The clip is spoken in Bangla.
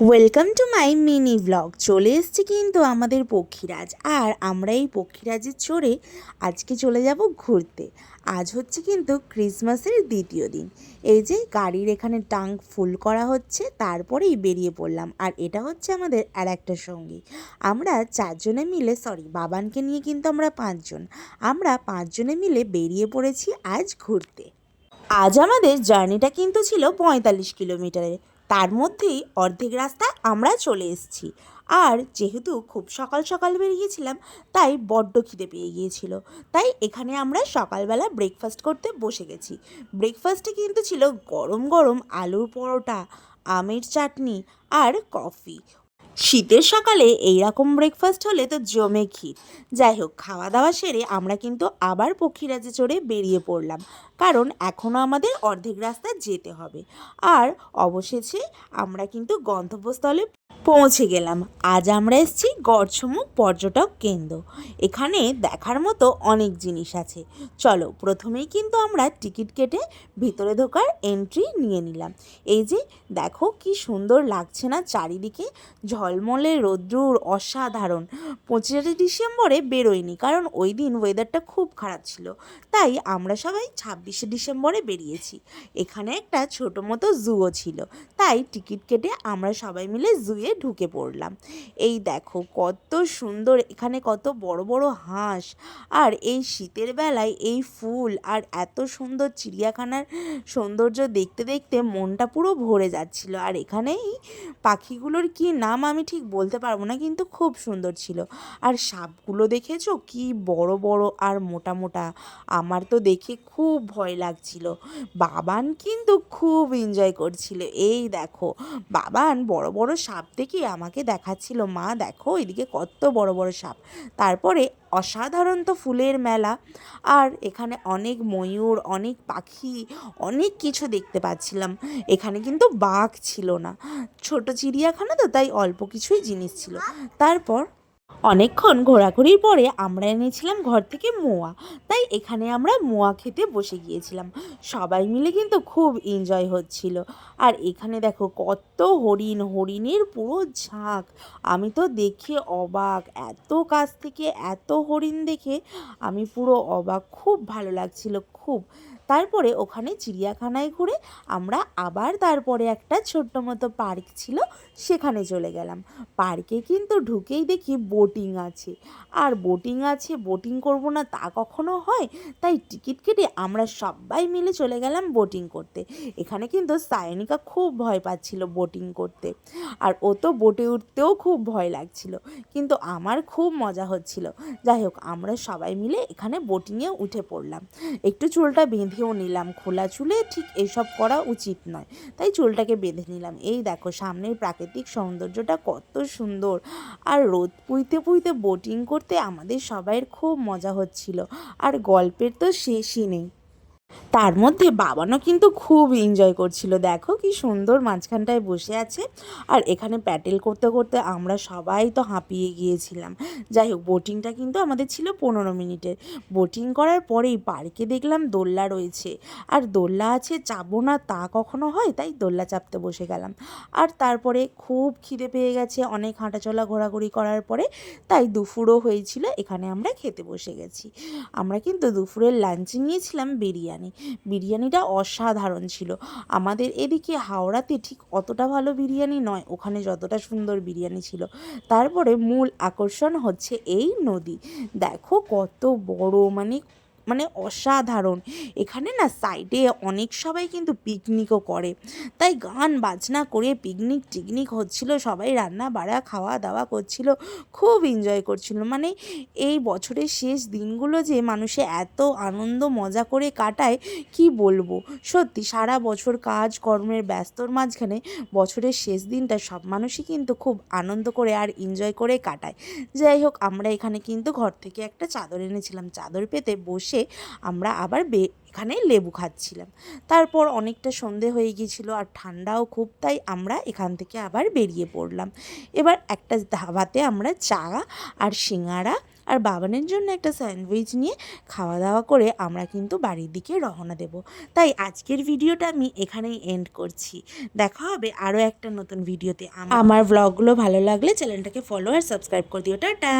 Welcome to my mini blog চলে এসেছি কিন্তু আমাদের পক্ষীরাজ। আর আমরা এই পক্ষীরাজের চড়ে আজকে চলে যাব ঘুরতে। আজ হচ্ছে কিন্তু ক্রিসমাসের দ্বিতীয় দিন। এই যে গাড়ির এখানে টাঙ্ক ফুল করা হচ্ছে, তারপরেই বেরিয়ে পড়লাম। আর এটা হচ্ছে আমাদের আর একটা সঙ্গী। আমরা চারজনে মিলে সরি বাবানকে নিয়ে কিন্তু আমরা পাঁচজন। আমরা পাঁচজনে মিলে বেরিয়ে পড়েছি আজ ঘুরতে। আজ আমাদের জার্নিটা কিন্তু ছিল পঁয়তাল্লিশ কিলোমিটারের তার মধ্যেই অর্ধেক রাস্তা আমরা চলে এসেছি। আর যেহেতু খুব সকাল সকাল বেরিয়েছিলাম, তাই বড্ড খিদে পেয়ে গিয়েছিল। তাই এখানে আমরা সকালবেলা ব্রেকফাস্ট করতে বসে গেছি। ব্রেকফাস্টে কিন্তু ছিল গরম গরম আলুর পরোটা, আমের চাটনি আর কফি শীতের সকালে এই রকম ব্রেকফাস্ট হলে তো জমে ক্ষীর যাই হোক খাওয়া দাওয়া সেরে আমরা কিন্তু আবার পক্ষীরাজে চড়ে বেরিয়ে পড়লাম। কারণ এখনও আমাদের অর্ধেক রাস্তা যেতে হবে। আর অবশেষে আমরা কিন্তু গন্তব্যস্থলে পৌঁছে গেলাম। আজ আমরা এসেছি গড়ছমুখ পর্যটক কেন্দ্র। এখানে দেখার মতো অনেক জিনিস আছে। চলো, প্রথমেই কিন্তু আমরা টিকিট কেটে ভিতরে ঢোকার এন্ট্রি নিয়ে নিলাম। এই যে, দেখো কি সুন্দর লাগছে না চারিদিকে। ঝলমলে রৌদ্রুর অসাধারণ। পঁচিশে ডিসেম্বরে বেরোয়নি, কারণ ওই দিন ওয়েদারটা খুব খারাপ ছিল। তাই আমরা সবাই ছাব্বিশে ডিসেম্বরে বেরিয়েছি। এখানে একটা ছোটো মতো জুও ছিল। তাই টিকিট কেটে আমরা সবাই মিলে জুয়ে ঢুকে পড়লাম। এই দেখো কত সুন্দর, এখানে কত বড় বড় হাঁস। আর এই শীতের বেলায় এই ফুল আর এত সুন্দর চিড়িয়াখানার সৌন্দর্য দেখতে দেখতে মনটা পুরো ভরে যাচ্ছিল। আর এখানেই পাখিগুলোর কি নাম আমি ঠিক বলতে পারব না, কিন্তু খুব সুন্দর ছিল। আর সাপগুলো দেখেছ? কি বড় বড় আর মোটা মোটা। আমার তো দেখে খুব ভয় লাগছিল। বাবান কিন্তু খুব এনজয় করছিল। এই দেখো, বাবান বড় বড় সাপ দেখে আমাকে দেখাচ্ছিল। মা দেখো, এদিকে কত বড় বড় সাপ। তারপরে অসাধারণ তো ফুলের মেলা। আর এখানে অনেক ময়ূর, অনেক পাখি, অনেক কিছু দেখতে পাচ্ছিলাম। এখানে কিন্তু বাঘ ছিল না। ছোট চিড়িয়াখানা তো, তাই অল্প কিছুই জিনিস ছিল। তারপর অনেকক্ষণ ঘোরাঘুরির পরে আমরা এনেছিলাম ঘর থেকে মোয়া। তাই এখানে আমরা মোয়া খেতে বসে গিয়েছিলাম। সবাই মিলে কিন্তু খুব এনজয় হচ্ছিল। আর এখানে দেখো কত হরিণ, হরিণের পুরো ঝাঁক। আমি তো দেখে অবাক। এত কাছ থেকে এত হরিণ দেখে আমি পুরো অবাক। খুব ভালো লাগছিল, খুব। তারপরে ওখানে চিড়িয়াখানায় ঘুরে আমরা আবার তারপরে একটা ছোট্ট মতো পার্ক ছিল, সেখানে চলে গেলাম। পার্কে কিন্তু ঢুকেই দেখি বোটিং আছে। আর বোটিং আছে, বোটিং করব না তা কখনো হয়? তাই টিকিট কেটে আমরা সবাই মিলে চলে গেলাম বোটিং করতে। এখানে কিন্তু সায়নিকা খুব ভয় পাচ্ছিল বোটিং করতে। আর ও তো বোটে উঠতেও খুব ভয় লাগছিল। কিন্তু আমার খুব মজা হচ্ছিল। যাই হোক, আমরা সবাই মিলে এখানে বোটিংয়ে উঠে পড়লাম। একটু চুলটা বেঁধেও নিলাম খোলা চুলে, ঠিক এসব করা উচিত নয়। তাই চুলটাকে বেঁধে নিলাম। এই দেখো, সামনের প্রাকৃতিক সৌন্দর্যটা কত সুন্দর। আর রোদ পুইতে পুইতে বোটিং করতে আমাদের সবাইয়ের খুব মজা হচ্ছিল। আর গল্পের তো শেষই নেই। তার মধ্যে বাবানও কিন্তু খুব এনজয় করছিল। দেখো কি সুন্দর মাঝখানটায় বসে আছে। আর এখানে প্যাটেল করতে করতে আমরা সবাই তো হাঁপিয়ে গিয়েছিলাম। যাই হোক বোটিংটা কিন্তু আমাদের ছিল পনেরো মিনিটের। বোটিং করার পরেই পার্কে দেখলাম দোল্লা রয়েছে। আর দোল্লা আছে চাপবো না তা কখনো হয়? তাই দোল্লা চাপতে বসে গেলাম। আর তারপরে খুব খিদে পেয়ে গেছে, অনেক হাঁটাচলা ঘোরাঘুরি করার পরে। তাই দুপুরও হয়েছিল, এখানে আমরা খেতে বসে গেছি। আমরা কিন্তু দুপুরের লাঞ্চে নিয়েছিলাম বিরিয়ানি। বিরিয়ানিটা অসাধারণ ছিল। আমাদের এদিকে হাওড়াতে ঠিক অতটা ভালো বিরিয়ানি নয়, ওখানে যতটা সুন্দর বিরিয়ানি ছিল। তারপরে মূল আকর্ষণ হচ্ছে এই নদী। দেখো কত বড় মানে মানে অসাধারণ। এখানে না সাইডে অনেক সবাই কিন্তু পিকনিকও করে। তাই গান বাজনা করে পিকনিক টিকনিক হচ্ছিল, সবাই রান্না বাড়া, খাওয়া দাওয়া করছিল, খুব এনজয় করছিল। মানে এই বছরের শেষ দিনগুলো যে মানুষে এত আনন্দ মজা করে কাটায়, কি বলব? সত্যি সারা বছর কাজ, কর্মের ব্যস্তর মাঝখানে বছরের শেষ দিনটা সব মানুষই কিন্তু খুব আনন্দ করে আর এনজয় করে কাটায়। যাই হোক, আমরা এখানে কিন্তু ঘর থেকে একটা চাদর এনেছিলাম। চাদর পেতে বসে আমরা আবার বে এখানে লেবু খাচ্ছিলাম। তারপর অনেকটা সন্ধে হয়ে গিয়েছিল আর ঠান্ডাও খুব, তাই আমরা এখান থেকে আবার বেরিয়ে পড়লাম। এবার একটা ধাবাতে আমরা চা আর সিঙাড়া আর বাবানের জন্য একটা স্যান্ডউইচ নিয়ে খাওয়া দাওয়া করে আমরা কিন্তু বাড়ির দিকে রওনা দেব। তাই আজকের ভিডিওটা আমি এখানেই এন্ড করছি। দেখা হবে আরও একটা নতুন ভিডিওতে। আমার ব্লগগুলো ভালো লাগলে চ্যানেলটাকে ফলো আর সাবস্ক্রাইব করে দিও। টাটা!